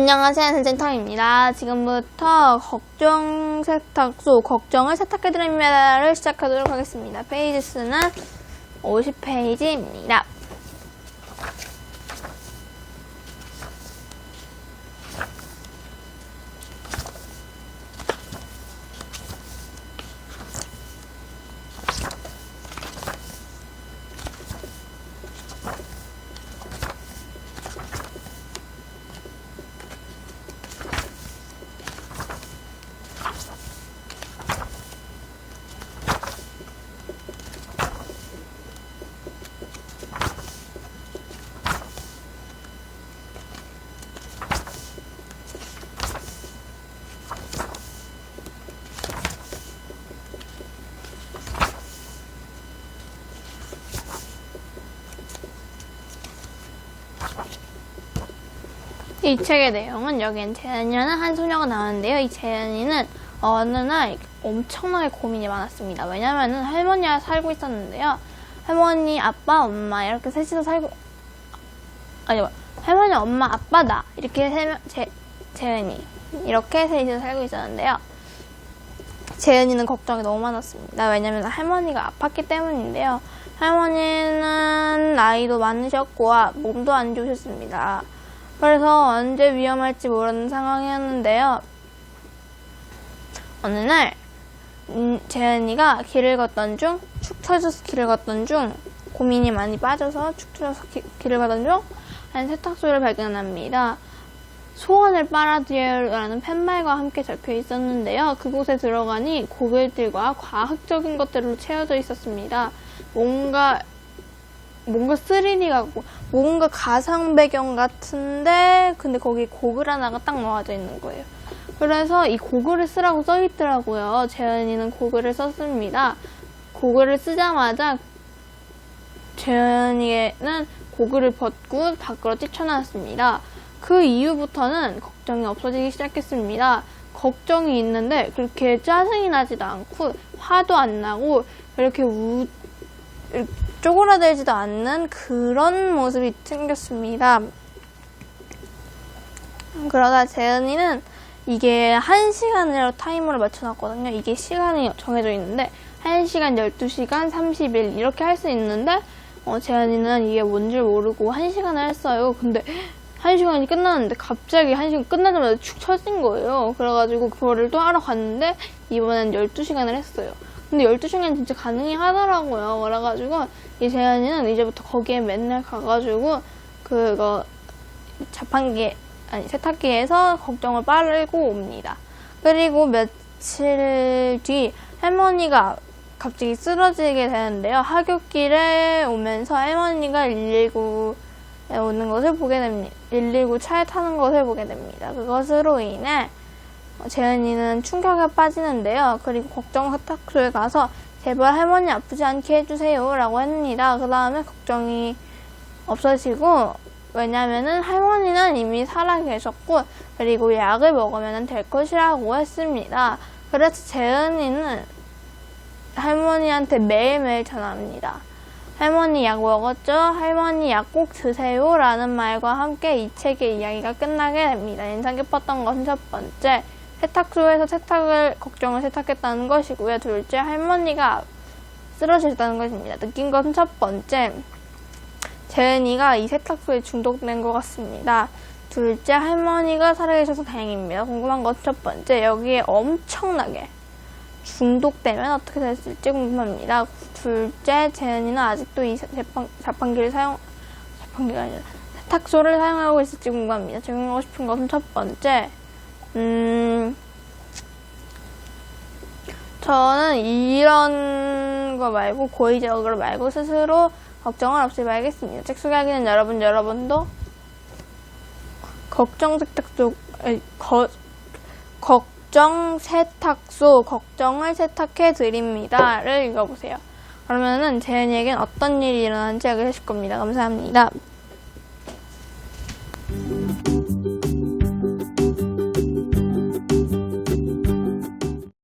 안녕하세요, 센센터입니다. 지금부터 걱정 세탁소, 걱정을 세탁해드립니다를 시작하도록 하겠습니다. 페이지 수는 50페이지입니다. 이 책의 내용은 여기엔 재현이라는 한 소녀가 나오는데요. 이 재현이는 어느 날 엄청나게 고민이 많았습니다. 왜냐면은 할머니와 살고 있었는데요. 할머니, 아빠, 엄마 이렇게 셋이서 살고 아니 할머니, 엄마, 아빠, 나 이렇게 세 명, 재, 재현이 이렇게 셋이서 살고 있었는데요. 재현이는 걱정이 너무 많았습니다. 왜냐면 할머니가 아팠기 때문인데요. 할머니는 나이도 많으셨고 아, 몸도 안 좋으셨습니다. 그래서 언제 위험할지 모르는 상황이었는데요. 어느 날 음, 재현이가 길을 걷던 중, 축 처져서 길을 걷던 중, 고민이 많이 빠져서 축 처져서 기- 길을 걷던 중, 한 세탁소를 발견합니다. 소원을 빨아들여라는 팻말과 함께 적혀 있었는데요. 그곳에 들어가니 고글들과 과학적인 것들로 채워져 있었습니다. 뭔가 뭔가 3D 같고 뭔가 가상 배경 같은데 근데 거기 고글 하나가 딱 놓아져 있는 거예요. 그래서 이 고글을 쓰라고 써 있더라고요. 재현이는 고글을 썼습니다. 고글을 쓰자마자 재현이는 고글을 벗고 밖으로 뛰쳐나왔습니다. 그 이후부터는 걱정이 없어지기 시작했습니다. 걱정이 있는데 그렇게 짜증이 나지도 않고 화도 안 나고 이렇게 우, 쪼그라들지도 않는 그런 모습이 생겼습니다. 그러다 재은이는 이게 1시간으로 타이머를 맞춰놨거든요. 이게 시간이 정해져 있는데 1시간, 12시간, 30일 이렇게 할 수 있는데 어, 재은이는 이게 뭔지 모르고 1시간을 했어요. 근데 1시간이 끝났는데 갑자기 1시간 끝나자마자 축 처진 거예요. 그래가지고 그거를 또 하러 갔는데 이번엔 12시간을 했어요. 근데 12시간 진짜 가능히 하더라고요. 그래가지고 이 재현이는 이제부터 거기에 맨날 가가지고 그거 자판기 아니 세탁기에서 걱정을 빨고 옵니다. 그리고 며칠 뒤 할머니가 갑자기 쓰러지게 되는데요. 하굣길에 오면서 할머니가 119에 오는 것을 보게 됩니다. 119 차에 타는 것을 보게 됩니다. 그것으로 인해 어, 재현이는 충격에 빠지는데요. 그리고 걱정 세탁소에 가서 제발 할머니 아프지 않게 해주세요. 라고 합니다. 그 다음에 걱정이 없어지고, 왜냐면은 할머니는 이미 살아 계셨고, 그리고 약을 먹으면 될 것이라고 했습니다. 그래서 재은이는 할머니한테 매일매일 전화합니다. 할머니 약 먹었죠? 할머니 약 꼭 드세요. 라는 말과 함께 이 책의 이야기가 끝나게 됩니다. 인상 깊었던 것은 첫 번째, 세탁소에서 세탁을, 걱정을 세탁했다는 것이고요. 둘째, 할머니가 쓰러졌다는 것입니다. 느낀 것은 첫 번째, 재은이가 이 세탁소에 중독된 것 같습니다. 둘째, 할머니가 살아계셔서 다행입니다. 궁금한 것 첫 번째, 여기에 엄청나게 중독되면 어떻게 됐을지 궁금합니다. 둘째, 재은이는 아직도 이 자판, 자판기를 사용, 자판기가 아니라 세탁소를 사용하고 있을지 궁금합니다. 적용하고 싶은 것은 첫 번째, 음, 저는 이런 거 말고 고의적으로 말고 스스로 걱정을 없이 말겠습니다. 책 소개하기는 여러분, 여러분도 걱정 세탁소, 아니, 거, 걱정 세탁소, 걱정을 세탁해 드립니다를 읽어보세요. 그러면은 재현이에겐 어떤 일이 일어나는지 알게 되실 겁니다. 감사합니다.